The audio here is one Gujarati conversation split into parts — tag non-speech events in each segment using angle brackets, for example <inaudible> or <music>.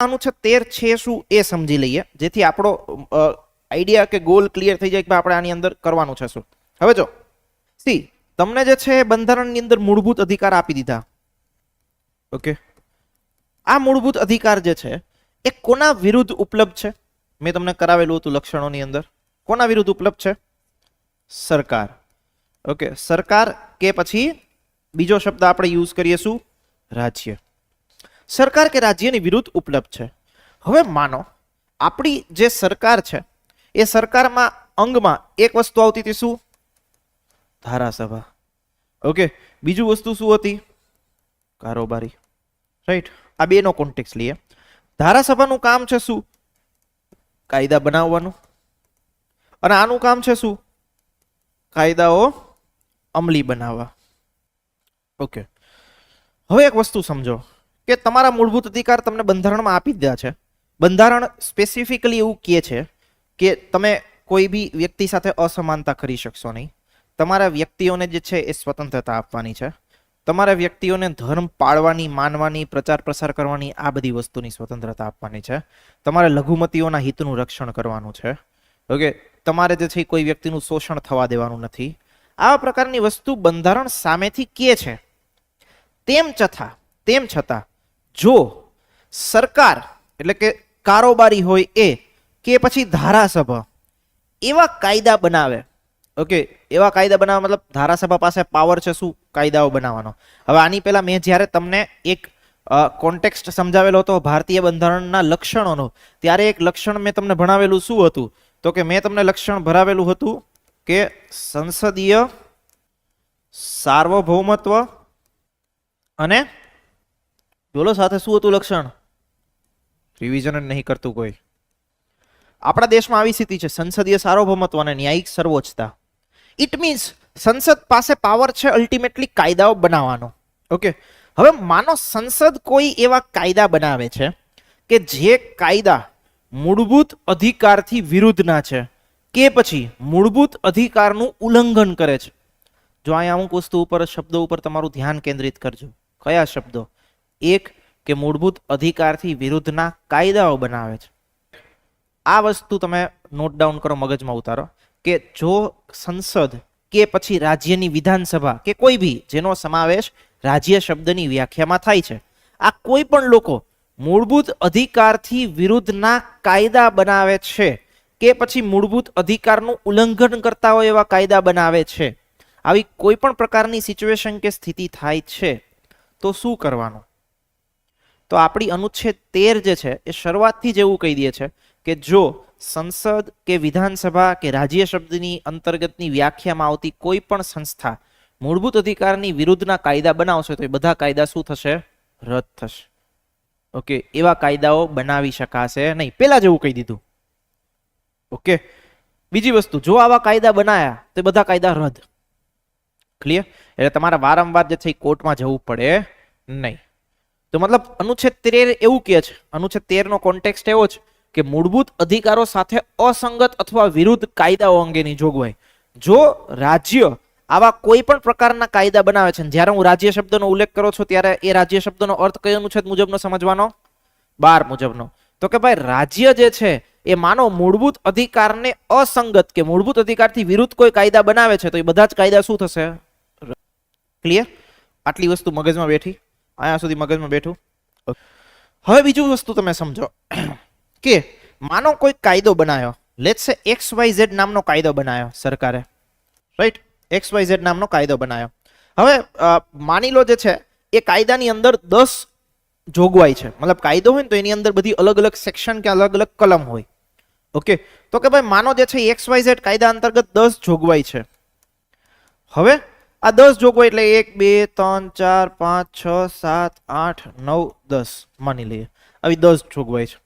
અનુચ્છેદ તેર છે શું એ સમજી લઈએ. જેથી આપણો આઈડિયા કે ગોલ ક્લિયર થઈ જાય કે આપણે આની અંદર કરવાનું છે શું. હવે જો, સી, તમને જે છે બંધારણની અંદર મૂળભૂત અધિકાર આપી દીધા. ઓકે? આ મૂળભૂત અધિકાર જે છે, એ કોના વિરુદ્ધ ઉપલબ્ધ છે? મેં તમને કરાવેલું હતું લક્ષણોની અંદર. કોના વિરુદ્ધ ઉપલબ્ધ છે? સરકાર. ઓકે? સરકાર કે પછી બીજો શબ્દ આપણે યુઝ કરીએ શું? રાજ્ય. સરકાર કે રાજ્યની વિરુદ્ધ ઉપલબ્ધ છે. હવે માનો, આપણી જે સરકાર છે, એ સરકારમાં અંગમાં એક વસ્તુ આવતી હતી શું? ધારાસભા. ઓકે, બીજું વસ્તુ શું હતી? કારોબારી. રાઈટ? આ બેનો કોન્ટેક્સ લઈએ. ધારાસભાનું કામ છે શું? કાયદા બનાવવાનું. અને આનું કામ છે શું? કાયદાઓ અમલી બનાવવા. ઓકે. હવે એક વસ્તુ સમજો. કે તમારા મૂળભૂત અધિકાર તમને બંધારણમાં આપી દીધા છે. બંધારણ સ્પેસિફિકલી એવું કહે છે કે તમે કોઈ બી વ્યક્તિ સાથે અસમાનતા કરી શકશો નહીં. તમારા વ્યક્તિઓને જે છે એ સ્વતંત્રતા આપવાની છે. તમારા વ્યક્તિઓને ધર્મ પાળવાની, માનવાની, પ્રચાર પ્રસાર કરવાની આ બધી વસ્તુની સ્વતંત્રતા આપવાની છે. તમારે લઘુમતીઓના હિતનું રક્ષણ કરવાનું છે. ઓકે, તમારે જે છે કોઈ વ્યક્તિનું શોષણ થવા દેવાનું નથી. આવા પ્રકારની વસ્તુ બંધારણ સામેથી કે છે. તેમ છતાં તેમ છતાં જો સરકાર, એટલે કે કારોબારી હોય એ, કે પછી ધારાસભા, એવા કાયદા બનાવે. ઓકે, એવા કાયદા બનાવવા મતલબ ધારાસભા પાસે પાવર છે શું? કાયદાઓ બનાવવાનો. હવે આની પહેલા મેં જ્યારે તમને એક કોન્ટેક્સ્ટ સમજાવેલો હતો ભારતીય બંધારણના લક્ષણોનો, ત્યારે એક લક્ષણ મેં તમને ભણાવેલું શું હતું? તો કે મેં તમને લક્ષણ ભરાવેલું હતું કે સંસદીય સાર્વભૌમત્વ અને બોલો, સાથે શું હતું લક્ષણ? રિવિઝન નહીં કરતું કોઈ. આપણા દેશમાં આવી સ્થિતિ છે. સંસદીય સાર્વભૌમત્વ અને ન્યાયિક સર્વોચ્ચતા. ઇટ મીન્સ સંસદ પાસે પાવર છે અલ્ટિમેટલી કાયદાઓ બનાવવાનો. ઓકે હવે માનો સંસદ કોઈ એવા કાયદા બનાવે છે કે જે કાયદા મૂળભૂત અધિકારથી વિરુદ્ધના છે. કે પછી મૂળભૂત અધિકારનું ઉલ્લંઘન કરે છે. જો અહીંયા અમુક વસ્તુ ઉપર, શબ્દો ઉપર તમારું ધ્યાન કેન્દ્રિત કરજો. કયા શબ્દો? એક કે મૂળભૂત અધિકારથી વિરુદ્ધના કાયદાઓ બનાવે છે. આ વસ્તુ તમે નોટ ડાઉન કરો, મગજમાં ઉતારો કે જો સંસદ કે પછી રાજ્યની વિધાનસભા કે કોઈ બી જેનો સમાવેશ રાજ્ય શબ્દની વ્યાખ્યામાં થાય છે, આ કોઈ પણ લોકો મૂળભૂત અધિકારથી વિરુદ્ધના કાયદા બનાવે છે કે પછી મૂળભૂત અધિકારનું ઉલ્લંઘન કરતા હોય એવા કાયદા બનાવે છે, આવી કોઈ પણ પ્રકારની સિચ્યુએશન કે સ્થિતિ થાય છે, તો શું કરવાનું? તો આપણી અનુચ્છેદ તેર જે છે, એ શરૂઆતથી જ એવું કહી દે છે કે જો સંસદ કે વિધાનસભા કે રાજ્ય શબ્દની અંતર્ગતની વ્યાખ્યામાં આવતી કોઈ પણ સંસ્થા મૂળભૂત અધિકારની વિરુદ્ધના કાયદા બનાવશે, તો એ બધા કાયદા શું થશે? રદ થશે. ઓકે, એવા કાયદાઓ બનાવી શકાશે નહીં. પેલા જેવું કહી દીધું. ઓકે, બીજી વસ્તુ, જો આવા કાયદા બનાયા, તો બધા કાયદા રદ. ક્લિયર એટલે તમારે વારંવાર જે છે એ કોર્ટમાં જવું પડે નહીં. તો મતલબ અનુચ્છેદ તેર એવું કહે છે, અનુચ્છેદ તેર નો કોન્ટેક્સ્ટ એવો છે કે મૂળભૂત અધિકારો સાથે અસંગત અથવા વિરુદ્ધ કાયદાઓ અંગેની જોગવાઈ. જો રાજ્ય આવા કોઈ પણ પ્રકારના કાયદા બનાવે છે, જ્યારે હું રાજ્ય શબ્દનો ઉલ્લેખ કરો છો, ત્યારે એ રાજ્ય શબ્દનો અર્થ કયો અનુચ્છેદ મુજબનો સમજવાનો? બાર મુજબનો. તો કે ભાઈ રાજ્ય જે છે, એ માનો મૂળભૂત અધિકારને અસંગત કે મૂળભૂત અધિકારથી વિરુદ્ધ કોઈ કાયદા બનાવે છે, તો એ બધા જ કાયદા શું થશે? ક્લિયર આટલી વસ્તુ મગજમાં બેઠી. અહીંયા સુધી મગજમાં બેઠું. હવે બીજું વસ્તુ તમે સમજો. <clears throat> કે માનો કોઈ કાયદો બનાવ્યો લેટ્સ સે એક્સ વાય ઝેડ નામનો કાયદો બનાવ્યો સરકારે. રાઈટ એક્સ વાય ઝેડ નામનો કાયદો બનાવ્યો હવે અ, માની લો જે છે એ કાયદાની અંદર દસ જોગવાઈ છે. મતલબ કાયદો હોય ને તો એની અંદર બધી અલગ અલગ સેક્શન કે અલગ અલગ કલમ હોય. ઓકે તો કે ભાઈ માનો જે છે એક્સ વાય ઝેડ કાયદા અંતર્ગત દસ જોગવાઈ છે. હવે આ દસ જોગવાઈ એટલે એક, બે, ત્રણ, ચાર, પાંચ, છ, સાત, આઠ, નવ, દસ. માની લઈએ. આવી દસ જોગવાઈ છે.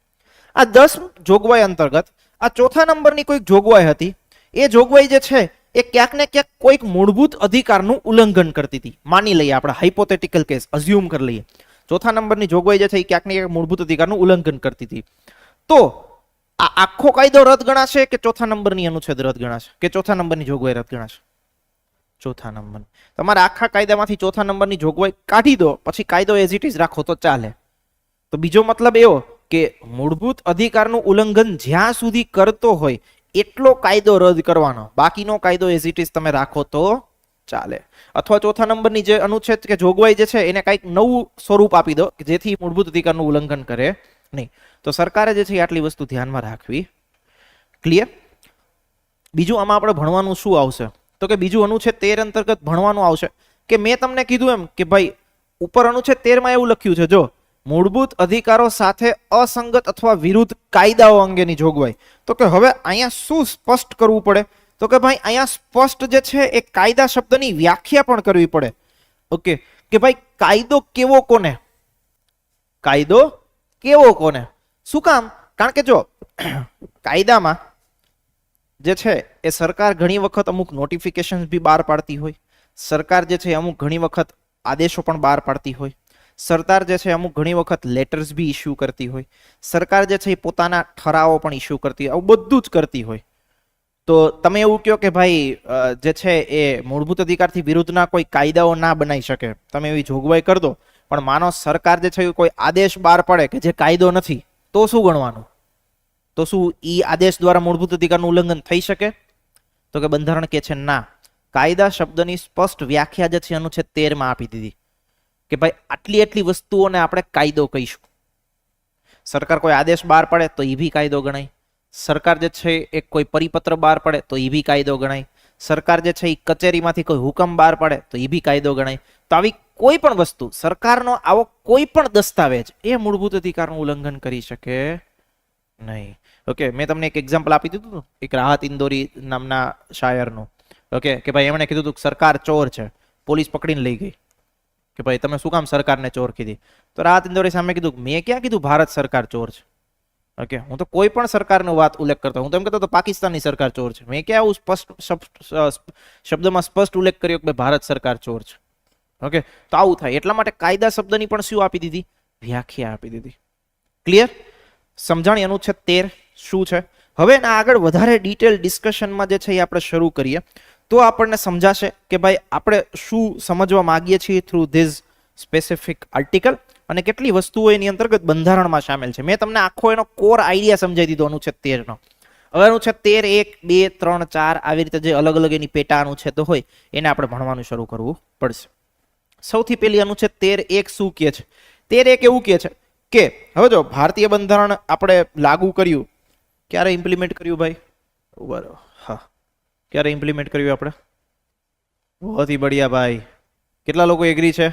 આ દસ જોગવાઈ અંતર્ગત આ ચોથા નંબરની કોઈક જોગવાઈ હતી. એ જોગવાઈ જે છે, એ ક્યાંક ને ક્યાંક કોઈક મૂળભૂત અધિકારનું ઉલ્લંઘન કરતી હતી. માની લઈએ આપણે હાઇપોથેટિકલ કેસ અઝ્યુમ કરી લઈએ. ચોથા નંબરની જોગવાઈ જે છે, એ ક્યાંક ને ક્યાંક મૂળભૂત અધિકારનું ઉલ્લંઘન કરતી હતી. તો આ આખો કાયદો રદ ગણાશે કે ચોથા નંબરની અનુચ્છેદ રદ ગણાશે? કે ચોથા નંબરની જોગવાઈ રદ ગણાશે? ચોથા નંબર. તમારે આખા કાયદામાંથી ચોથા નંબરની જોગવાઈ કાઢી દો, પછી કાયદો એઝ ઇટ ઇઝ રાખો તો ચાલે. તો બીજો મતલબ એવો કે મૂળભૂત અધિકારનું ઉલ્લંઘન જ્યાં સુધી કરતો હોય, એટલો કાયદો રદ કરવાનો. બાકીનો કાયદો એઝ ઇટ ઇઝ તમે રાખો તો ચાલે. અથવા ચોથા નંબરની જે અનુચ્છેદ કે જોગવાઈ જે છે, એને કંઈક નવું સ્વરૂપ આપી દો, કે જેથી મૂળભૂત અધિકારનું ઉલ્લંઘન કરે નહીં. તો સરકારે જે છે આટલી વસ્તુ ધ્યાનમાં રાખવી. ક્લિયર બીજું આમાં આપણે ભણવાનું શું આવશે? તો કે બીજું અનુચ્છેદ તેર અંતર્ગત ભણવાનું આવશે. કે મેં તમને કીધું એમ કે ભાઈ, ઉપર અનુચ્છેદ તેરમાં એવું લખ્યું છે, જો, મૂળભૂત અધિકારો સાથે અસંગત અથવા વિરુદ્ધ કાયદાઓ અંગેની જોગવાઈ. તો કે હવે અહીંયા શું સ્પષ્ટ કરવું પડે? તો કે ભાઈ, અહીંયા સ્પષ્ટ જે છે એ કાયદા શબ્દની વ્યાખ્યા પણ કરવી પડે. ઓકે, કે ભાઈ, કાયદો કેવો કોને? કાયદો કેવો કોને? શું કામ? કારણ કે જો, કાયદામાં જે છે, એ સરકાર ઘણી વખત અમુક નોટિફિકેશન બી બહાર પાડતી હોય. સરકાર જે છે, અમુક ઘણી વખત આદેશો પણ બહાર પાડતી હોય. સરકાર જે છે, અમુક ઘણી વખત લેટર્સ બી ઇસ્યુ કરતી હોય. સરકાર જે છે, એ પોતાના ઠરાવો પણ ઇસ્યુ કરતી હોય. આવું બધું જ કરતી હોય. તો તમે એવું કહો કે ભાઈ જે છે, એ મૂળભૂત અધિકારથી વિરુદ્ધના કોઈ કાયદાઓ ના બનાવી શકે. તમે એવી જોગવાઈ કરી દો. પણ માનો સરકાર જે છે કોઈ આદેશ બહાર પડે કે જે કાયદો નથી, તો શું ગણવાનું? તો શું ઈ આદેશ દ્વારા મૂળભૂત અધિકારનું ઉલ્લંઘન થઈ શકે? તો કે બંધારણ કે છે, ના, કાયદા શબ્દની સ્પષ્ટ વ્યાખ્યા જે છે, અનુચ્છેદ તેરમાં આપી દીધી કે ભાઈ, આટલી આટલી વસ્તુઓને આપણે કાયદો કહીશું. સરકાર કોઈ આદેશ બહાર પડે તો એ બી કાયદો ગણાય. સરકાર જે છે, એ કોઈ પરિપત્ર બહાર પડે તો એ બી કાયદો ગણાય. સરકાર જે છે એ કચેરીમાંથી કોઈ હુકમ બહાર પડે તો એ બી કાયદો ગણાય. તો આવી કોઈ પણ વસ્તુ, સરકારનો આવો કોઈ પણ દસ્તાવેજ, એ મૂળભૂત અધિકારનું ઉલ્લંઘન કરી શકે નહીં. ઓકે મેં તમને એક એક્ઝામ્પલ આપી દીધું હતું એક રાહત ઇન્દોરી નામના શાયરનું. ઓકે કે ભાઈ એમણે કીધું હતું કે સરકાર ચોર છે, પોલીસ પકડીને લઈ ગઈ. કે ભાઈ તમે શું કામ સરકારને ચોર કીધી? તો રાહત ઇન્દોરી સામે કીધું મેં ક્યાં કીધું ભારત સરકાર ચોર છે? ઓકે હું તો કોઈ પણ સરકારનો વાત ઉલ્લેખ કરતો, હું તો એમ કહેતો હતો પાકિસ્તાનની સરકાર ચોર છે. મેં ક્યાં આવું સ્પષ્ટ શબ્દમાં સ્પષ્ટ ઉલ્લેખ કર્યો કે ભારત સરકાર ચોર છે? ઓકે તો આવું થાય. એટલા માટે કાયદા શબ્દની પણ શું આપી દીધી? વ્યાખ્યા આપી દીધી. ક્લિયર સમજાણી અનુચ્છેદ તેર શું છે? હવે એના આગળ વધારે ડિટેલ ડિસ્કશનમાં જે છે એ આપણે શરૂ કરીએ. તો આપણને સમજાશે કે ભાઈ આપણે શું સમજવા માંગીએ છીએ થ્રુ ધીઝ સ્પેસિફિક આર્ટિકલ અને કેટલી વસ્તુઓ એની અંતર્ગત બંધારણમાં સામેલ છે. મેં તમને આખો એનો કોર આઈડિયા સમજાવી દીધો અનુચ્છેદ તેરનો. હવે અનુચ્છેદ તેર, એક, બે, ત્રણ, ચાર આવી રીતે જે અલગ અલગ એની પેટા અનુચ્છેદો હોય, એને આપણે ભણવાનું શરૂ કરવું પડશે. સૌથી પહેલી અનુચ્છેદ તેર, એક શું કહે છે? તેર, એક એવું કહે છે કે હવે જો ભારતીય બંધારણ આપણે લાગુ કર્યું, ક્યારે ઇમ્પ્લિમેન્ટ કર્યું ભાઈ? બરાબર હા. ક્યારે ઇમ્પ્લિમેન્ટ કર્યું આપણે? બહુત બઢિયા ભાઈ. કેટલા લોકો એગ્રી છે?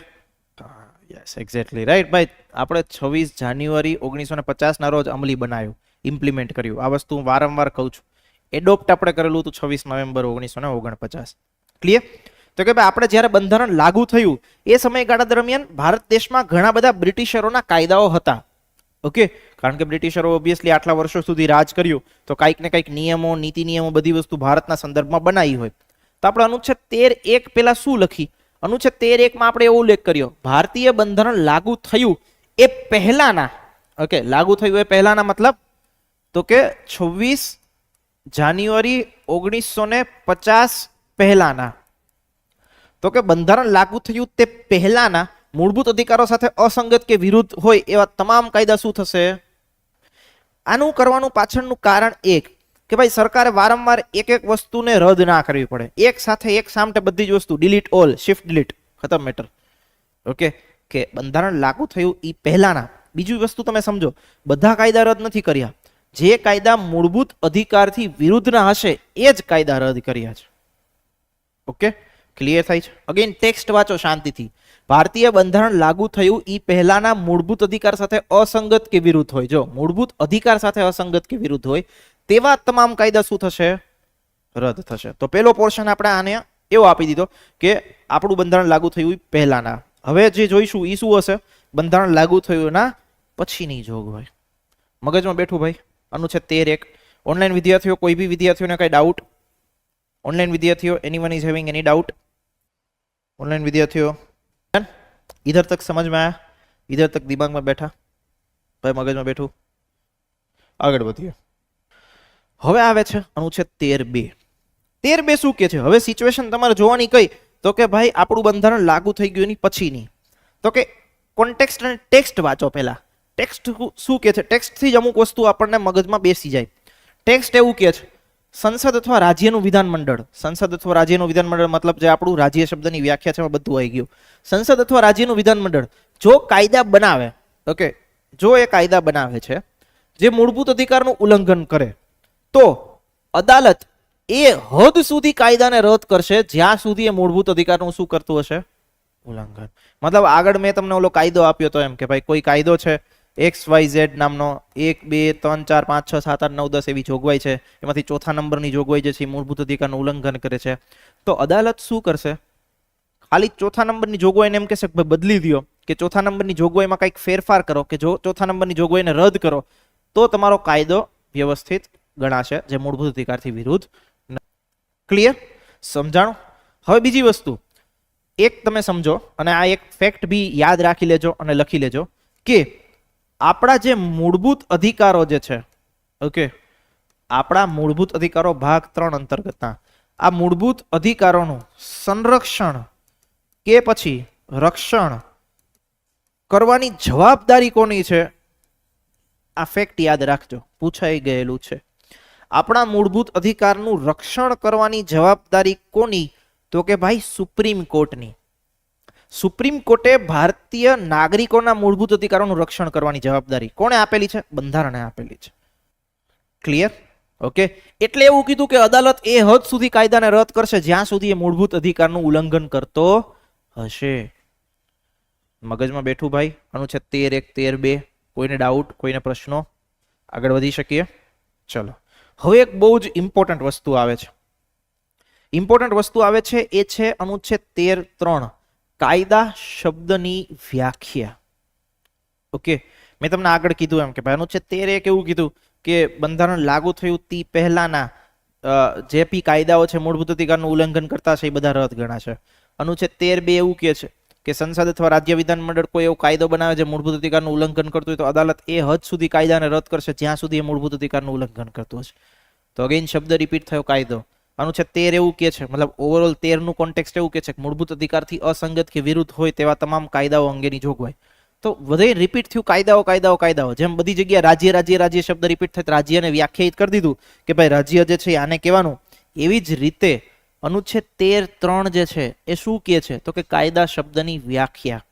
યસ એક્ઝેક્ટલી રાઈટ ભાઈ. આપણે છવ્વીસ જાન્યુઆરી ઓગણીસો ને પચાસના રોજ અમલી બનાવ્યું ઇમ્પ્લિમેન્ટ કર્યું. આ વસ્તુ હું વારંવાર કહું છું. એડોપ્ટ આપણે કરેલું હતું છવ્વીસ નવેમ્બર ઓગણીસો ને ઓગણપચાસ. ક્લિયર તો કે ભાઈ, આપણે જ્યારે બંધારણ લાગુ થયું, એ સમયગાળા દરમિયાન ભારત દેશમાં ઘણા બધા બ્રિટિશરોના કાયદાઓ હતા. ઓકે? કારણ કે બ્રિટિશરો ઓબ્વિયસલી આટલા વર્ષો સુધી રાજ કર્યું, તો કંઈક ને કંઈક નિયમો, નીતિ નિયમો બધી વસ્તુ ભારતના સંદર્ભમાં બનાવી હોય. તો આપણે અનુચ્છેદ તેર એક પહેલાં શું લખી? અનુચ્છેદ તેર એકમાં આપણે એવો ઉલ્લેખ કર્યો, ભારતીય બંધારણ લાગુ થયું એ પહેલાના. ઓકે, લાગુ થયું એ પહેલાના મતલબ? તો કે છવ્વીસ જાન્યુઆરી ઓગણીસો ને પચાસ પહેલાના. તો કે બંધારણ લાગુ થયું તે પહેલાના મૂળભૂત અધિકારો સાથે અસંગત કે વિરુદ્ધ હોય એવા તમામ કાયદા શું થશે? આનું કરવાનું પાછળનું કારણ એક કે ભાઈ સરકારે વારંવાર એક એક વસ્તુને રદ ના કરવી પડે. એક સાથે એક સામટે બધી જ વસ્તુ. ડિલીટ ઓલ શિફ્ટ ડિલીટ ખતમ મેટર ઓકે કે બંધારણ લાગુ થયું એ પહેલાના. બીજી વસ્તુ તમે સમજો. બધા કાયદા રદ નથી કર્યા. જે કાયદા મૂળભૂત અધિકારથી વિરુદ્ધના હશે, એ જ કાયદા રદ કર્યા છે. ઓકે ક્લિયર થાય છે? અગેન ટેક્સ્ટ વાંચો શાંતિથી. ભારતીય બંધારણ લાગુ થયું એ પહેલાના મૂળભૂત અધિકાર સાથે અસંગત કે વિરુદ્ધ હોય. જો મૂળભૂત અધિકાર સાથે અસંગત કે વિરુદ્ધ હોય, તેવા તમામ કાયદા શું થશે? રદ થશે. તો પેલો પોર્શન આપણે આને એવો આપી દીધો કે આપણું બંધારણ લાગુ થયું ઈ પહેલાના. હવે જે જોઈશું એ શું હશે? બંધારણ લાગુ થયું ના પછીની જોગવાઈ મગજમાં બેઠું ભાઈ. અનુચ્છેદ તેર એક. ઓનલાઈન વિદ્યાર્થીઓ, કોઈ બી વિદ્યાર્થીઓને કઈ ડાઉટ ઓનલાઈન વિદ્યાર્થીઓ any one is having any doubt online વિદ્યાર્થીઓ ઇધર તક સમજમાં આવ્યા ઇધર તક દિમાગમાં બેઠા? ભાઈ, મગજમાં બેઠું? આગળ વધીએ. હવે આવે છે અનુચ્છેદ તેર બે. તેર બે શું કે છે? હવે સિચ્યુએશન તમારે જોવાની કઈ? તો કે ભાઈ, આપણું બંધારણ લાગુ થઈ ગયું એની પછીની. તો કે કોન્ટેક્સ્ટ અને ટેક્સ્ટ વાંચો પહેલાં. ટેક્સ્ટ શું કે છે? ટેક્સ્ટથી જ અમુક વસ્તુ આપણને મગજમાં બેસી જાય. ટેક્સ્ટ એવું કે છે સંસદ અથવા રાજ્યનું વિધાનમંડળ. સંસદ અથવા રાજ્યનું વિધાનમંડળ મતલબ જે આપણું રાજ્ય શબ્દની વ્યાખ્યા છે બધું આવી ગયું. સંસદ અથવા રાજ્યનું વિધાનમંડળ. જો કાયદા બનાવે, ઓકે, જો એ કાયદા બનાવે છે, જે મૂળભૂત અધિકારનું ઉલ્લંઘન કરે, તો અદાલત એ હદ સુધી કાયદાને રદ કરશે જ્યાં સુધી એ મૂળભૂત અધિકારનું શું કરતું હશે? ઉલ્લંઘન. મતલબ આગળ મેં તમને ઓલો કાયદો આપ્યો તો એમ કે ભાઈ કોઈ કાયદો છે એક્સ વાય ઝેડ નામનો એક, બે, ત્રણ, ચાર, પાંચ, છ, સાત, આઠ, નવ, દસ એવી જોગવાઈ છે. એમાંથી ચોથા નંબરની જોગવાઈ જે છે મૂળભૂત અધિકારનું ઉલ્લંઘન કરે છે. તો અદાલત શું કરશે? ખાલી ચોથા નંબરની જોગવાઈને એમ કહેશે ભાઈ, બદલી દો કે ચોથા નંબરની જોગવાઈમાં કંઈક ફેરફાર કરો કે જો ચોથા નંબરની જોગવાઈને રદ કરો, તો તમારો કાયદો વ્યવસ્થિત ગણાશે, જે મૂળભૂત અધિકારથી વિરુદ્ધ ક્લિયર સમજાણું? હવે બીજી વસ્તુ. એક તમે સમજો અને આ એક ફેક્ટ બી યાદ રાખી લેજો અને લખી લેજો કે આપણા જે મૂળભૂત અધિકારો જે છે ઓકે આપણા મૂળભૂત અધિકારો ભાગ ત્રણ અંતર્ગતના. આ મૂળભૂત અધિકારોનું સંરક્ષણ કે પછી રક્ષણ કરવાની જવાબદારી કોની છે? આ ફેક્ટ યાદ રાખજો, પૂછાઈ ગયેલું છે. આપણા મૂળભૂત અધિકારનું રક્ષણ કરવાની જવાબદારી કોની? તો કે ભાઈ સુપ્રીમ કોર્ટની. સુપ્રીમ કોર્ટે ભારતીય નાગરિકોના મૂળભૂત અધિકારોનું રક્ષણ કરવાની જવાબદારી કોણે આપેલી છે? બંધારણે આપેલી છે. ક્લિયર ઓકે એટલે એવું કીધું કે અદાલત એ હદ સુધી કાયદાને રદ કરશે, જ્યાં સુધી એ મૂળભૂત અધિકારનું ઉલ્લંઘન કરતો હશે. મગજમાં બેઠું ભાઈ. અનુચ્છેદ તેર એક, તેર બે. કોઈને ડાઉટ કોઈને પ્રશ્નો? આગળ વધી શકીએ? ચલો. હવે એક બહુ જ ઇમ્પોર્ટન્ટ વસ્તુ આવે છે. ઇમ્પોર્ટન્ટ વસ્તુ આવે છે, એ છે અનુચ્છેદ તેર ત્રણ. કાયદા શબ્દની વ્યાખ્યા. ઓકે મેં તમને આગળ કીધું એમ કે ભાઈ છે તેર એક એવું કીધું? કે બંધારણ લાગુ થયું તે પહેલાના જે બી કાયદાઓ છે, મૂળભૂત અધિકારનું ઉલ્લંઘન કરતા છે, એ બધા રદ ગણાશે. અનુચ્છેદ તેર બે એવું કહે છે કે સંસદ અથવા રાજ્ય વિધાનમંડળ કોઈ એવો કાયદો બનાવે છે મૂળભૂત અધિકારનું ઉલ્લંઘન કરતું હોય તો અદાલત એ હદ સુધી કાયદાને રદ કરશે જ્યાં સુધી એ મૂળભૂત અધિકારનું ઉલ્લંઘન કરતું હશે. તો અગેન શબ્દ રિપીટ થયો કાયદો. અનુચ્છેદ તેર એવું કે છે. મતલબ ઓવરઓલ તેરનું કોન્ટેક્સ્ટ એવું કે છે કે મૂળભૂત અધિકારથી અસંગત કે વિરુદ્ધ હોય તેવા તમામ કાયદાઓ અંગેની જોગવાઈ. તો વધે રિપીટ થયું કાયદાઓ કાયદાઓ કાયદાઓ. જેમ બધી જગ્યાએ રાજ્ય રાજ્ય રાજ્ય શબ્દ રિપીટ થાય રાજ્યને વ્યાખ્યાયિત કરી દીધું કે ભાઈ રાજ્ય જે છે આને કહેવાનું. એવી જ રીતે અનુચ્છેદ તેર, ત્રણ જે છે એ શું કહે છે? તો કે કાયદા શબ્દની વ્યાખ્યા.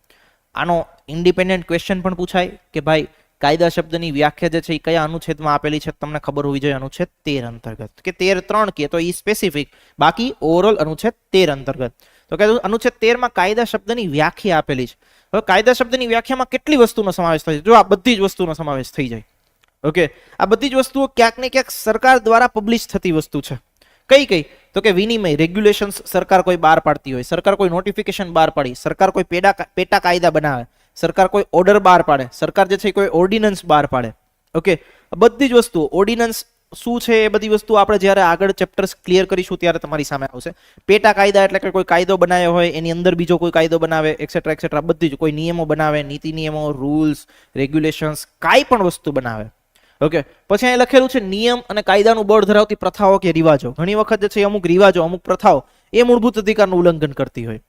આનો ઇન્ડિપેન્ડન્ટ ક્વેશ્ચન પણ પૂછાય કે ભાઈ કાયદા શબ્દની વ્યાખ્યા જે છે એ કયા અનુચ્છેદમાં આપેલી છે તમને ખબર હોવી જોઈએ અનુચ્છેદ તેર અંતર્ગત. કે તેર ત્રણ કે તો એ સ્પેસિફિક બાકી ઓવરઓલ અનુચ્છેદ તેર અંતર્ગત. તો કે અનુચ્છેદ તેરમાં કાયદા શબ્દની વ્યાખ્યા આપેલી છે. હવે કાયદા શબ્દની વ્યાખ્યામાં કેટલી વસ્તુનો સમાવેશ થાય છે? જો આ બધી જ વસ્તુનો સમાવેશ થઈ જાય. ઓકે? આ બધી જ વસ્તુઓ ક્યાંક ને ક્યાંક સરકાર દ્વારા પબ્લિશ થતી વસ્તુ છે. કઈ કઈ? તો કે વિનિમય રેગ્યુલેશન્સ સરકાર કોઈ બહાર પાડતી હોય, સરકાર કોઈ નોટિફિકેશન બહાર પાડી, સરકાર કોઈ પેડા પેટા કાયદા બનાવે સરકાર કોઈ ઓર્ડર બહાર પાડે. સરકાર જે છે કોઈ ઓર્ડિનન્સ બહાર પાડે. ઓકે બધી જ વસ્તુ ઓર્ડિનન્સ શું છે એ બધી વસ્તુ આપણે જ્યારે આગળ ચેપ્ટર્સ ક્લિયર કરીશું ત્યારે તમારી સામે આવશે. પેટા કાયદા એટલે કે કોઈ કાયદો બનાવ્યો હોય, એની અંદર બીજો કોઈ કાયદો બનાવે એક્સેટ્રા એક્સેટ્રા બધી જ કોઈ નિયમો બનાવે, નીતિ નિયમો રૂલ્સ રેગ્યુલેશન્સ કાંઈ પણ વસ્તુ બનાવે. ઓકે પછી અહીં લખેલું છે, નિયમ અને કાયદાનું બળ ધરાવતી પ્રથાઓ કે રિવાજો. ઘણી વખત જે છે અમુક રિવાજો, અમુક પ્રથાઓ એ મૂળભૂત અધિકારનું ઉલ્લંઘન કરતી હોય.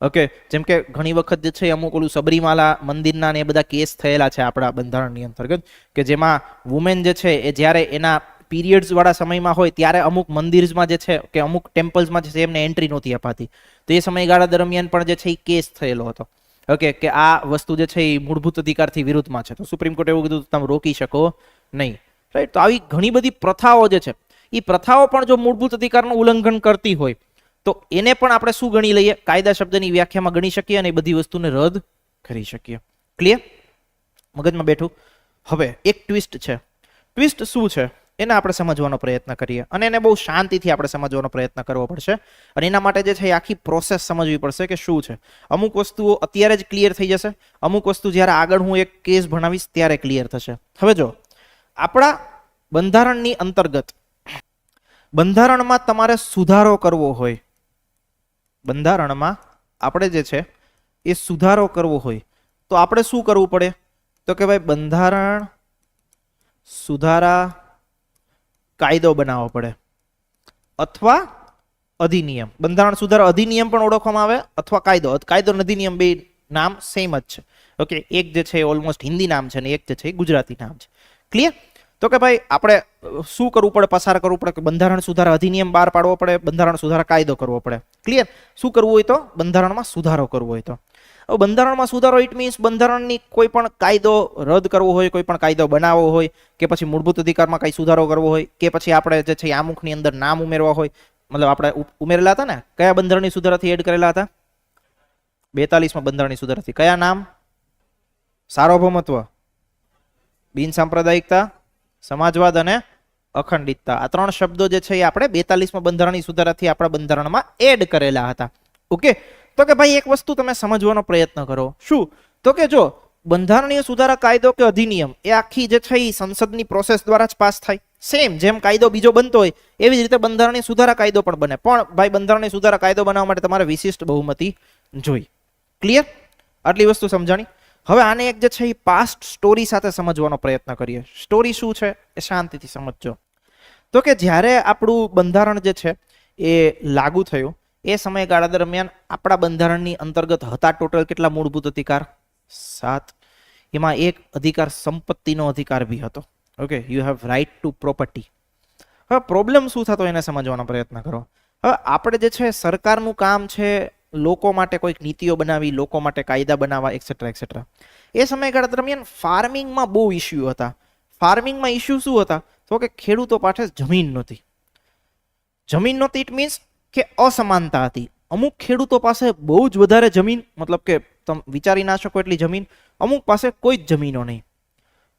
ઓકે જેમ કે ઘણી વખત જે છે અમુક ઓલું સબરીમાલા મંદિરના ને એ બધા કેસ થયેલા છે આપણા બંધારણની અંતર્ગત કે જેમાં વુમેન જે છે એ જ્યારે એના પીરિયડ્સ વાળા સમયમાં હોય ત્યારે અમુક મંદિર્સમાં જે છે કે અમુક ટેમ્પલ્સમાં જે છે એમને એન્ટ્રી નહોતી અપાતી. તો એ સમયગાળા દરમિયાન પણ જે છે એ કેસ થયેલો હતો. ઓકે કે આ વસ્તુ જે છે એ મૂળભૂત અધિકારથી વિરુદ્ધમાં છે. તો સુપ્રીમ કોર્ટે એવું કીધું, તમે રોકી શકો નહીં. રાઈટ તો આવી ઘણી બધી પ્રથાઓ જે છે એ પ્રથાઓ પણ જો મૂળભૂત અધિકારનું ઉલ્લંઘન કરતી હોય તો એને પણ આપણે શું ગણી લઈએ? કાયદા શબ્દની વ્યાખ્યામાં ગણી શકીએ અને એ બધી વસ્તુને રદ કરી શકીએ. ક્લિયર મગજમાં બેઠું? હવે એક ટ્વિસ્ટ છે. ટ્વિસ્ટ શું છે? એને આપણે સમજવાનો પ્રયત્ન કરીએ અને એને બહુ શાંતિથી આપણે સમજવાનો પ્રયત્ન કરવો પડશે. અને એના માટે જે છે એ આખી પ્રોસેસ સમજવી પડશે કે શું છે. અમુક વસ્તુઓ અત્યારે જ ક્લિયર થઈ જશે. અમુક વસ્તુ જ્યારે આગળ હું એક કેસ ભણાવીશ ત્યારે ક્લિયર થશે. હવે જો, આપણા બંધારણની અંતર્ગત, બંધારણમાં તમારે સુધારો કરવો હોય બંધારણમાં આપણે જે છે એ સુધારો કરવો હોય, તો આપણે શું કરવું પડે? તો કે ભાઈ બંધારણ સુધારા કાયદો બનાવવો પડે અથવા અધિનિયમ. બંધારણ સુધારા અધિનિયમ પણ ઓળખવામાં આવે અથવા કાયદો. કાયદો અધિનિયમ બે નામ સેમ જ છે. ઓકે એક જે છે ઓલમોસ્ટ હિન્દી નામ છે અને એક જે છે ગુજરાતી નામ છે. ક્લિયર તો કે ભાઈ, આપણે શું કરવું પડે? પસાર કરવું પડે કે બંધારણ સુધારા અધિનિયમ બહાર પાડવો પડે? બંધારણ સુધારા કાયદો કરવો પડે? ક્લિયર શું કરવું હોય તો? બંધારણમાં સુધારો કરવો હોય તો. બંધારણમાં સુધારો ઇટ મીન્સ બંધારણની કોઈ પણ કાયદો રદ કરવો હોય, કોઈ પણ કાયદો બનાવવો હોય, કે પછી મૂળભૂત અધિકારમાં કઈ સુધારો કરવો હોય, કે પછી આપણે જે છે આમુખની અંદર નામ ઉમેરવા હોય, મતલબ આપણે ઉમેરેલા હતા ને? કયા બંધારણની સુધારાથી એડ કરેલા હતા? બેતાલીસમાં બંધારણની સુધારાથી. કયા નામ? સાર્વભૌમત્વ. બિન સાંપ્રદાયિકતા. સમાજવાદ અને અખંડિતતા. આ ત્રણ શબ્દો જે છે એ આપણે બેતાલીસમાં બંધારણની સુધારાથી આપણા બંધારણમાં એડ કરેલા હતા. ઓકે તો કે ભાઈ એક વસ્તુ તમે સમજવાનો પ્રયત્ન કરો. શું? તો કે જો બંધારણીય સુધારા કાયદો કે અધિનિયમ એ આખી જે છે એ સંસદની પ્રોસેસ દ્વારા જ પાસ થાય. સેમ જેમ કાયદો બીજો બનતો હોય, એવી જ રીતે બંધારણીય સુધારા કાયદો પણ બને. પણ ભાઈ, બંધારણીય સુધારા કાયદો બનાવવા માટે તમારે વિશિષ્ટ બહુમતી જોઈ. ક્લિયર આટલી વસ્તુ સમજાણી? હવે આને એક જે છે એ પાસ્ટ સ્ટોરી સાથે સમજવાનો પ્રયત્ન કરીએ. સ્ટોરી શું છે? એ શાંતિથી સમજજો. તો કે જ્યારે આપણું બંધારણ જે છે એ લાગુ થયું, એ સમયગાળા દરમિયાન આપણા બંધારણની અંતર્ગત હતા ટોટલ કેટલા મૂળભૂત અધિકાર? સાત. એમાં એક અધિકાર સંપત્તિનો અધિકાર બી હતો. Okay you have right to property હવે પ્રોબ્લેમ શું થતો? એને સમજવાનો પ્રયત્ન કરો. હવે આપણે જે છે સરકારનું કામ છે લોકો માટે કોઈક નીતિઓ બનાવી, લોકો માટે કાયદા બનાવવા એક્સેટ્રા એક્સેટ્રા એ સમયગાળા દરમિયાન ફાર્મિંગમાં બહુ ઇસ્યુ હતા. ફાર્મિંગમાં ઇસ્યુ શું હતા? તો કે ખેડૂતો પાસે જમીન નહોતી. જમીન નહોતી ઇટ મીન્સ કે અસમાનતા હતી. અમુક ખેડૂતો પાસે બહુ જ વધારે જમીન, મતલબ કે તમે વિચારી ના શકો એટલી જમીન, અમુક પાસે કોઈ જ જમીનો નહીં.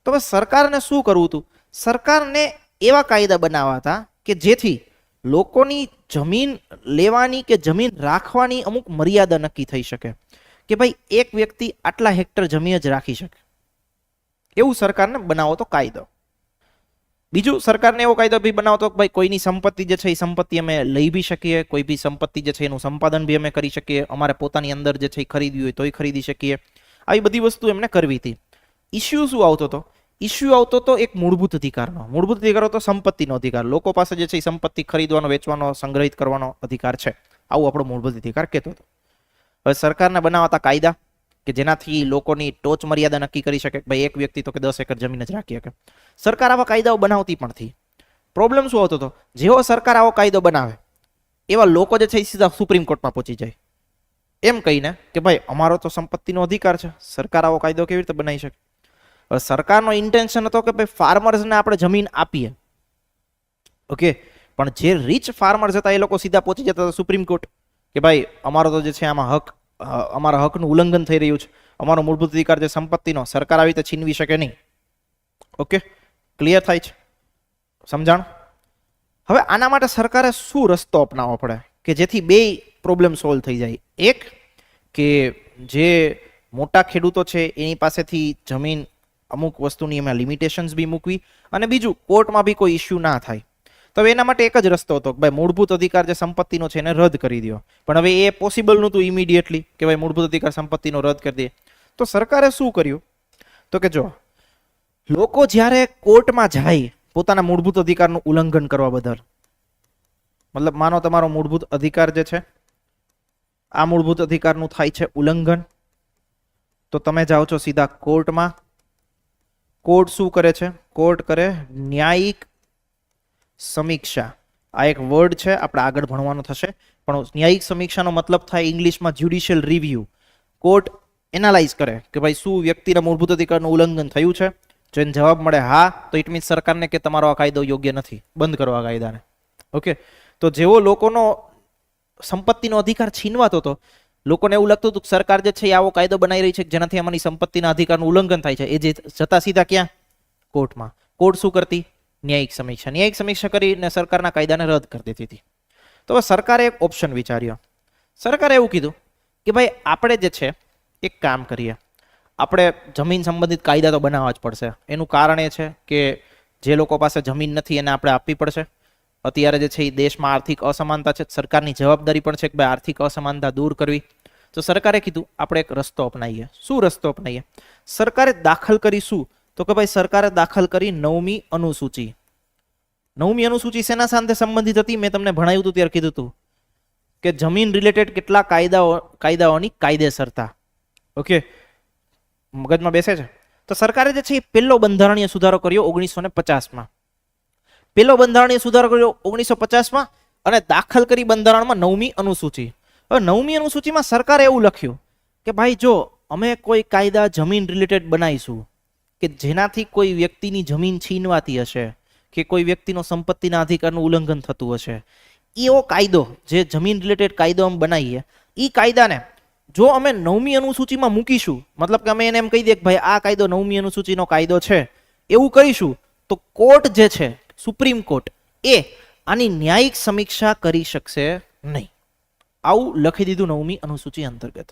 તો હવે સરકારને શું કરવું હતું? સરકારને એવા કાયદા બનાવવા હતા કે જેથી લોકોની જમીન લેવાની કે જમીન રાખવાની અમુક મર્યાદા નક્કી થઈ શકે કે ભાઈ એક વ્યક્તિ આટલા હેક્ટર જમીન જ રાખી શકે. એવું સરકારને બનાવો તો કાયદો. બીજું સરકારને એવો કાયદો બી બનાવતો કે ભાઈ કોઈની સંપત્તિ જે છે એ સંપત્તિ અમે લઈ બી શકીએ, કોઈ બી સંપત્તિ જે છે એનું સંપાદન બી અમે કરી શકીએ, અમારે પોતાની અંદર જે છે એ ખરીદવી હોય તોય ખરીદી શકીએ. આવી બધી વસ્તુ એમને કરવી હતી. ઇસ્યુ શું આવતો હતો? ઇસ્યુ આવતો હતો એક મૂળભૂત અધિકારનો, મૂળભૂત અધિકાર હતો સંપત્તિનો અધિકાર. લોકો પાસે જે છે એ સંપત્તિ ખરીદવાનો, વેચવાનો, સંગ્રહિત કરવાનો અધિકાર છે. આવું આપણો મૂળભૂત અધિકાર કહેતો હતો. હવે સરકારને બનાવતા કાયદા કે જેનાથી લોકોની ટોચ મર્યાદા નક્કી કરી શકે ભાઈ એક વ્યક્તિ તો કે દસ એકર જમીન જ રાખી શકે. સરકાર આવા કાયદાઓ બનાવતી પણ હતી. પ્રોબ્લેમ શું આવતો હતો? જેવો સરકાર આવો કાયદો બનાવે, એવા લોકો જે છે એ સીધા સુપ્રીમ કોર્ટમાં પહોંચી જાય. એમ કહીને કે ભાઈ અમારો તો સંપત્તિનો અધિકાર છે. સરકાર આવો કાયદો કેવી રીતે બનાવી શકે? સરકારનો ઇન્ટેન્શન હતો કે ભાઈ ફાર્મર્સને આપણે જમીન આપીએ. ઓકે પણ જે રીચ ફાર્મર્સ હતા એ લોકો સીધા પહોંચી જતા હતા સુપ્રીમ કોર્ટ કે ભાઈ અમારો તો જે છે આમાં હક અમારા હકનું ઉલ્લંઘન થઈ રહ્યું છે. અમારો મૂળભૂત અધિકાર જે સંપત્તિનો. સરકાર આવી રીતે છીનવી શકે નહીં. ઓકે ક્લિયર થાય છે? સમજાણ? હવે આના માટે સરકારે શું રસ્તો અપનાવવો પડે? કે જેથી બે પ્રોબ્લેમ સોલ્વ થઈ જાય. એક, કે જે મોટા ખેડૂતો છે એની પાસેથી જમીન અમુક વસ્તુની એમાં લિમિટેશન્સ બી મૂકવી અને બીજું કોર્ટમાં બી કોઈ ઇસ્યુ ના થાય. તો હવે એના માટે એક જ રસ્તો હતો કે ભાઈ મૂળભૂત અધિકાર જે સંપત્તિનો છે એને રદ કરી દો પણ હવે એ પોસિબલ નહોતું ઇમિડિયેટલી કે ભાઈ મૂળભૂત અધિકાર સંપત્તિનો રદ કરી દે. તો સરકારે શું કર્યું? તો કે જો, લોકો જ્યારે કોર્ટમાં જાય, પોતાના મૂળભૂત અધિકારનું ઉલ્લંઘન કરવા બદલ. મતલબ માનો તમારો મૂળભૂત અધિકાર જે છે, આ મૂળભૂત અધિકારનું થાય છે ઉલ્લંઘન. તો તમે જાઓ છો સીધા કોર્ટમાં કોર્ટ શું કરે છે? કોર્ટ કરે ન્યાયિક સમીક્ષા. આ એક વર્ડ છે, આપણે આગળ ભણવાનો થશે. પણ ન્યાયિક સમીક્ષાનો મતલબ થાય ઇંગ્લિશમાં જ્યુડિશિયલ રિવ્યુ કોર્ટ એનાલાઇઝ કરે કે ભાઈ શું વ્યક્તિના મૂળભૂત અધિકારનું ઉલ્લંઘન થયું છે? જો એને જવાબ મળે હા, તો ઇટ મીન્સ સરકારને કે તમારો આ કાયદો યોગ્ય નથી. બંધ કરો આ કાયદાને. ઓકે તો જેવો લોકોનો સંપત્તિનો અધિકાર છીનવાતો હતો લોકોને એવું લાગતું હતું કે સરકાર જે છે એ આવો કાયદો બનાવી રહી છે જેનાથી અમારી સંપત્તિના અધિકારનું ઉલ્લંઘન થાય છે. એ જે જતા સીધા ક્યાં? કોર્ટમાં. કોર્ટ શું કરતી? ન્યાયિક સમીક્ષા. ન્યાયિક સમીક્ષા કરીને સરકારના કાયદાને રદ કરી દેતી હતી. તો સરકારે એક ઓપ્શન વિચાર્યો. સરકારે એવું કીધું કે ભાઈ, આપણે જે છે, એક કામ કરીએ. આપણે જમીન સંબંધિત કાયદા તો બનાવવા જ પડશે. એનું કારણ એ છે કે જે લોકો પાસે જમીન નથી એને આપણે આપવી પડશે. અત્યારે જે છે એ દેશમાં આર્થિક અસમાનતા છે, સરકારની જવાબદારી પણ છે કે ભાઈ આર્થિક અસમાનતા દૂર કરવી. તો સરકારે કીધું, આપણે એક રસ્તો અપનાવીએ. શું રસ્તો અપનાવીએ? સરકારે દાખલ કરી શું? તો કે ભાઈ સરકારે દાખલ કરી નવમી અનુસૂચિ. નવમી અનુસૂચિ શેના સાથે સંબંધિત હતી, મેં તમને ભણાવ્યું હતું, ત્યારે કીધું હતું કે જમીન રિલેટેડ કેટલા કાયદાઓ, કાયદાઓની કાયદેસરતા. ઓકે? મગજમાં બેસે છે? તો સરકારે જે છે એ પહેલો બંધારણીય સુધારો કર્યો ઓગણીસો ને પચાસમાં. પહેલો બંધારણીય સુધારો કર્યો ઓગણીસો પચાસમાં અને દાખલ કરી બંધારણમાં નવમી અનુસૂચિ. હવે નવમી અનુસૂચિમાં સરકારે એવું લખ્યું કે ભાઈ જો અમે કોઈ કાયદા જમીન રિલેટેડ બનાવીશું, કે જેનાથી કોઈ વ્યક્તિની જમીન છીનવાતી હશે, કે કોઈ વ્યક્તિનો સંપત્તિના અધિકારનું ઉલ્લંઘન થતું હશે, એવો કાયદો જે જમીન રિલેટેડ કાયદો અમે બનાવીએ એ કાયદાને જો અમે નવમી અનુસૂચિમાં મૂકીશું, મતલબ કે અમે એને એમ કહી દઈએ કે ભાઈ આ કાયદો નવમી અનુસૂચિનો કાયદો છે, એવું કરીશું, તો કોર્ટ જે છે સુપ્રીમ કોર્ટ એ આની ન્યાયિક સમીક્ષા કરી શકશે નહીં. આવું લખી દીધું નવમી અનુસૂચિ અંતર્ગત.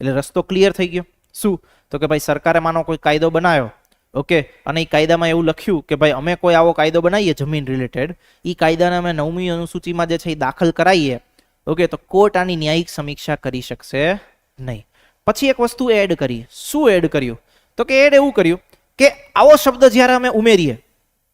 એટલે રસ્તો ક્લિયર થઈ ગયો. શું? તો કે ભાઈ સરકારે માનો કોઈ કાયદો બનાવ્યો? ઓકે. અને એ કાયદામાં એવું લખ્યું કે ભાઈ અમે કોઈ આવો કાયદો બનાવીએ જમીન રિલેટેડ એ કાયદાને અમે નવમી અનુસૂચિમાં જે છે એ દાખલ કરાવીએ. ઓકે, તો કોર્ટ આની ન્યાયિક સમીક્ષા કરી શકશે નહીં. પછી એક વસ્તુ એડ કરી. શું એડ કર્યું? તો કે એડ એવું કર્યું કે આવો શબ્દ જ્યારે અમે ઉમેરીએ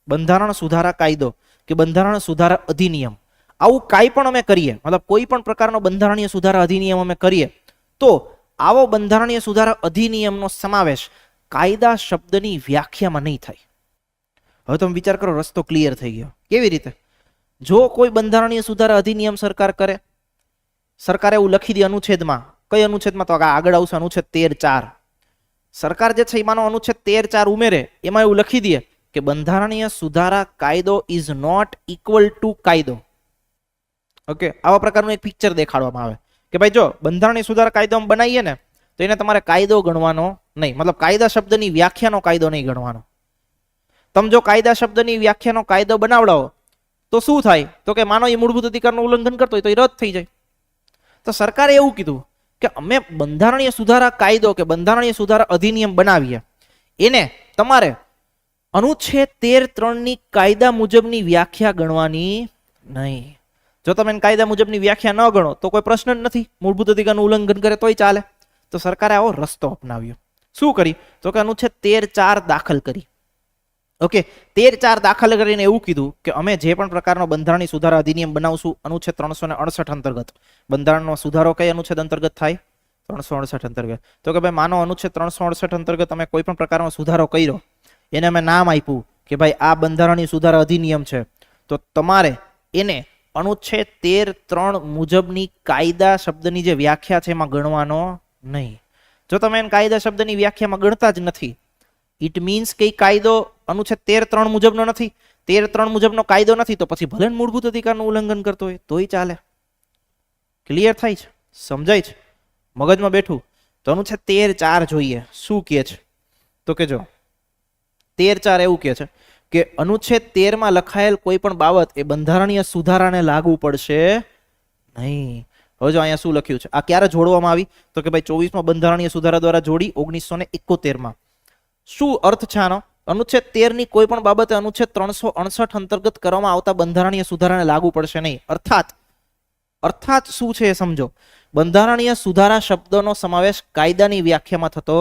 બંધારણ સુધારા કાયદો કે બંધારણ સુધારા અધિનિયમ. આવું કાંઈ પણ અમે કરીએ, મતલબ કોઈ પણ પ્રકારનો બંધારણીય સુધારા અધિનિયમ અમે કરીએ, તો આવો બંધારણીય સુધારા અધિનિયમનો સમાવેશ કાયદા શબ્દની વ્યાખ્યામાં નહીં થાય. હવે તમે વિચાર કરો, રસ્તો ક્લિયર થઈ ગયો. કેવી રીતે? જો કોઈ બંધારણીય સુધારા અધિનિયમ સરકાર કરે, સરકારે એવું લખી દે અનુચ્છેદમાં, કઈ અનુચ્છેદમાં? તો આગળ આવશે અનુચ્છેદ તેર ચાર. સરકાર જે છે, એમાંનો માનો અનુચ્છેદ તેર ચાર ઉમેરે, એમાં એવું લખી દે કે બંધારણીય સુધારા કાયદો ઇઝ નોટ ઇક્વલ ટુ કાયદો. ઓકે આવા પ્રકારનું એક પિક્ચર દેખાડવામાં આવે. કે ભાઈ જો, બંધારણીય સુધારા કાયદો બનાવીએ ને, તો એને તમારે કાયદો ગણવાનો નહીં. મતલબ કાયદા શબ્દની વ્યાખ્યાનો કાયદો નહીં ગણવાનો. તમે જો કાયદા શબ્દની વ્યાખ્યાનો કાયદો બનાવડાવો, તો શું થાય? તો કે માનો એ મૂળભૂત અધિકારનું ઉલ્લંઘન કરતો હોય તો એ રદ થઈ જાય. તો સરકારે એવું કીધું કે અમે બંધારણીય સુધારા કાયદો કે બંધારણીય સુધારા અધિનિયમ બનાવીએ, એને તમારે અનુચ્છેદ તેર ત્રણની કાયદા મુજબની વ્યાખ્યા ગણવાની નહીં. જો તમે કાયદા મુજબની વ્યાખ્યા ન ગણો, તો કોઈ પ્રશ્ન જ નથી. મૂળભૂત અધિકારનું ઉલ્લંઘન કરે તોય ચાલે. તો સરકારે આવો રસ્તો અપનાવ્યો. શું કરી? તો કે અનુચ્છેદ તેર ચાર દાખલ કરી. ઓકે, તેર ચાર દાખલ કરીને એવું કીધું કે અમે જે પણ પ્રકારનો બંધારણીય સુધારા અધિનિયમ બનાવશું, અનુચ્છેદ ત્રણસો ને અડસઠ અંતર્ગત. બંધારણનો સુધારો કઈ અનુચ્છેદ અંતર્ગત થાય? ત્રણસો અડસઠ અંતર્ગત. તો કે ભાઈ માનો અનુચ્છેદ ત્રણસો અડસઠ અંતર્ગત તમે કોઈ પણ પ્રકારનો સુધારો કર્યો એને અમે નામ આપ્યું કે ભાઈ આ બંધારણીય સુધારા અધિનિયમ છે. તો તમારે એને અનુચ્છેદ તેર ત્રણ મુજબની કાયદા શબ્દની જે વ્યાખ્યા છે એમાં ગણવાનો નહીં. જો તમે એને કાયદા શબ્દની વ્યાખ્યામાં ગણતા જ નથી ઇટ મીન્સ કે કાયદો અનુચ્છેદ તેર ત્રણ મુજબનો નથી, તેર ત્રણ મુજબનો કાયદો નથી, તો પછી ભલે મૂળભૂત અધિકારનું ઉલ્લંઘન કરતો હોય, તોય ચાલે. ક્લિયર થાય છે? સમજાય છે? મગજમાં બેઠું? તો અનુચ્છેદ તેર ચાર જોઈએ. શું કહે છે? તો કે જો તેર ચાર એવું કહે છે કે અનુચ્છેદ તેરમાં લખાયેલ કોઈ પણ બાબત એ બંધારણીય સુધારાને લાગુ પડશે નહીં. હવે જો અહીંયા શું લખ્યું છે? આ ક્યારે જોડવામાં આવી? તો કે ભાઈ ચોવીસમાં બંધારણીય સુધારા દ્વારા જોડી ઓગણીસો ને એકોતેરમાં. શું અર્થ છે આનો? અનુચ્છેદ તેરની કોઈ પણ બાબતે અનુચ્છેદ ત્રણસો અડસઠ અંતર્ગત કરવામાં આવતા બંધારણીય સુધારાને લાગુ પડશે નહીં. અર્થાત અર્થાત શું છે એ સમજો? બંધારણીય સુધારા શબ્દનો સમાવેશ કાયદાની વ્યાખ્યામાં થતો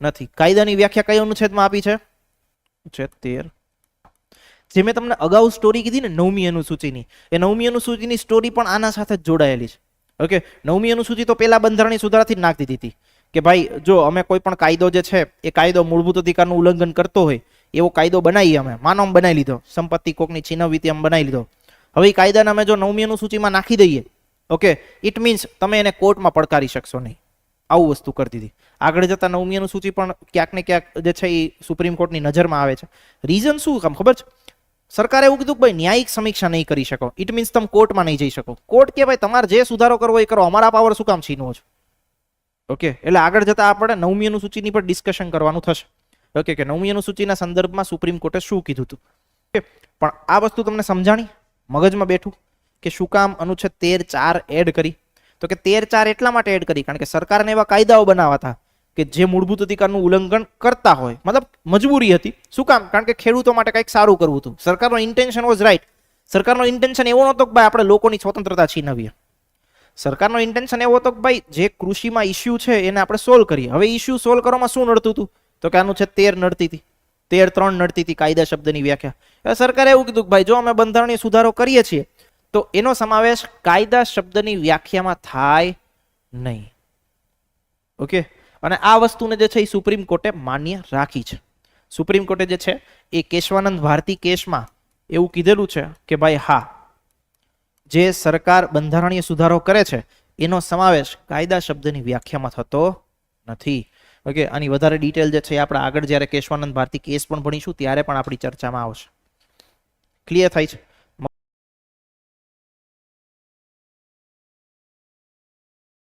નથી. કાયદાની વ્યાખ્યા કઈ અનુચ્છેદમાં આપી છે? અનુચ્છેદ તેર જે મેં તમને અગાઉ સ્ટોરી કીધી ને નવમી અનુસૂચિની, એ નવમી અનુસૂચિની સ્ટોરી પણ આના સાથે જ જોડાયેલી છે. ઓકે? નવમી અનુસૂચિ તો પેલા બંધારણીય સુધારાથી જ નાખી દીધી કે ભાઈ, જો અમે કોઈ પણ કાયદો જે છે, એ કાયદો મૂળભૂત અધિકારનું ઉલ્લંઘન કરતો હોય, એવો કાયદો બનાવીએ અમે. માનો બનાવી લીધો. સંપત્તિ કોકની છીનવવી અમે બનાવી લીધો. હવે એ કાયદાને અમે જો નવમી અનુસૂચિમાં નાખી દઈએ, ઓકે? ઇટ મીન્સ તમે એને કોર્ટમાં પડકારી શકશો નહીં. આવું વસ્તુ કરતી હતી. આગળ જતા નવમી અનુસૂચિ પણ ક્યાંક ને ક્યાંક જે છે એ સુપ્રીમ કોર્ટની નજરમાં આવે છે. રીઝન શું? કામ ખબર છે? સરકારે એવું કીધું કે ભાઈ ન્યાયિક સમીક્ષા નહીં કરી શકો. ઇટ મીન્સ તમે કોર્ટમાં નહીં જઈ શકો. કોર્ટ કે ભાઈ તમારે જે સુધારો કરવો એ કરો. અમારા પાવર શું કામ છીનવો છો? ઓકે એટલે આગળ જતા આપણે નવમી અનુસૂચિની પર ડિસ્કશન કરવાનું થશે. ઓકે કે નવમી અનુસૂચિના સંદર્ભમાં સુપ્રીમ કોર્ટે શું કીધું હતું? ઓકે પણ આ વસ્તુ તમને સમજાણી? મગજમાં બેઠું? કે શું કામ? અનુચ્છેદ તેર ચાર એડ કરી? તો કે તેર ચાર એટલા માટે એડ કરી, કારણ કે સરકારને એવા કાયદાઓ બનાવવા હતા કે જે મૂળભૂત અધિકારનું ઉલ્લંઘન કરતા હોય. મતલબ મજબૂરી હતી. શું કામ? કારણ કે ખેડૂતો માટે કંઈક સારું કરવું હતું. સરકારનો ઇન્ટેન્શન વોઝ રાઈટ સરકારનો ઇન્ટેન્શન એવો નહોતો કે ભાઈ આપણે લોકોની સ્વતંત્રતા છીનવીએ. સરકારનો ઇન્ટેન્શન એવો હતો કે ભાઈ જે કૃષિમાં ઇસ્યુ છે એને આપણે સોલ્વ કરીએ. હવે ઇસ્યુ સોલ્વ કરવામાં શું નડતું હતું? તો કે આનું છે તેર નડતી હતી. તેર ત્રણ નડતી હતી કાયદા શબ્દની વ્યાખ્યા. સરકારે એવું કીધું કે ભાઈ જો અમે બંધારણીય સુધારો કરીએ છીએ તો એનો સમાવેશ કાયદા શબ્દની વ્યાખ્યામાં થાય નહીં. ઓકે? અને આ વસ્તુને જે છે એ સુપ્રીમ કોર્ટે માન્ય રાખી છે. સુપ્રીમ કોર્ટે જે છે એ કેશવાનંદ ભારતી કેસમાં એવું કીધેલું છે કે ભાઈ હા, જે સરકાર બંધારણીય સુધારો કરે છે, એનો સમાવેશ કાયદા શબ્દની વ્યાખ્યામાં થતો નથી. ઓકે? આની વધારે ડિટેલ જે છે આપણે આગળ જ્યારે કેશવાનંદ ભારતી કેસ પણ ભણીશું, ત્યારે પણ આપણી ચર્ચામાં આવશે. ક્લિયર થાય છે?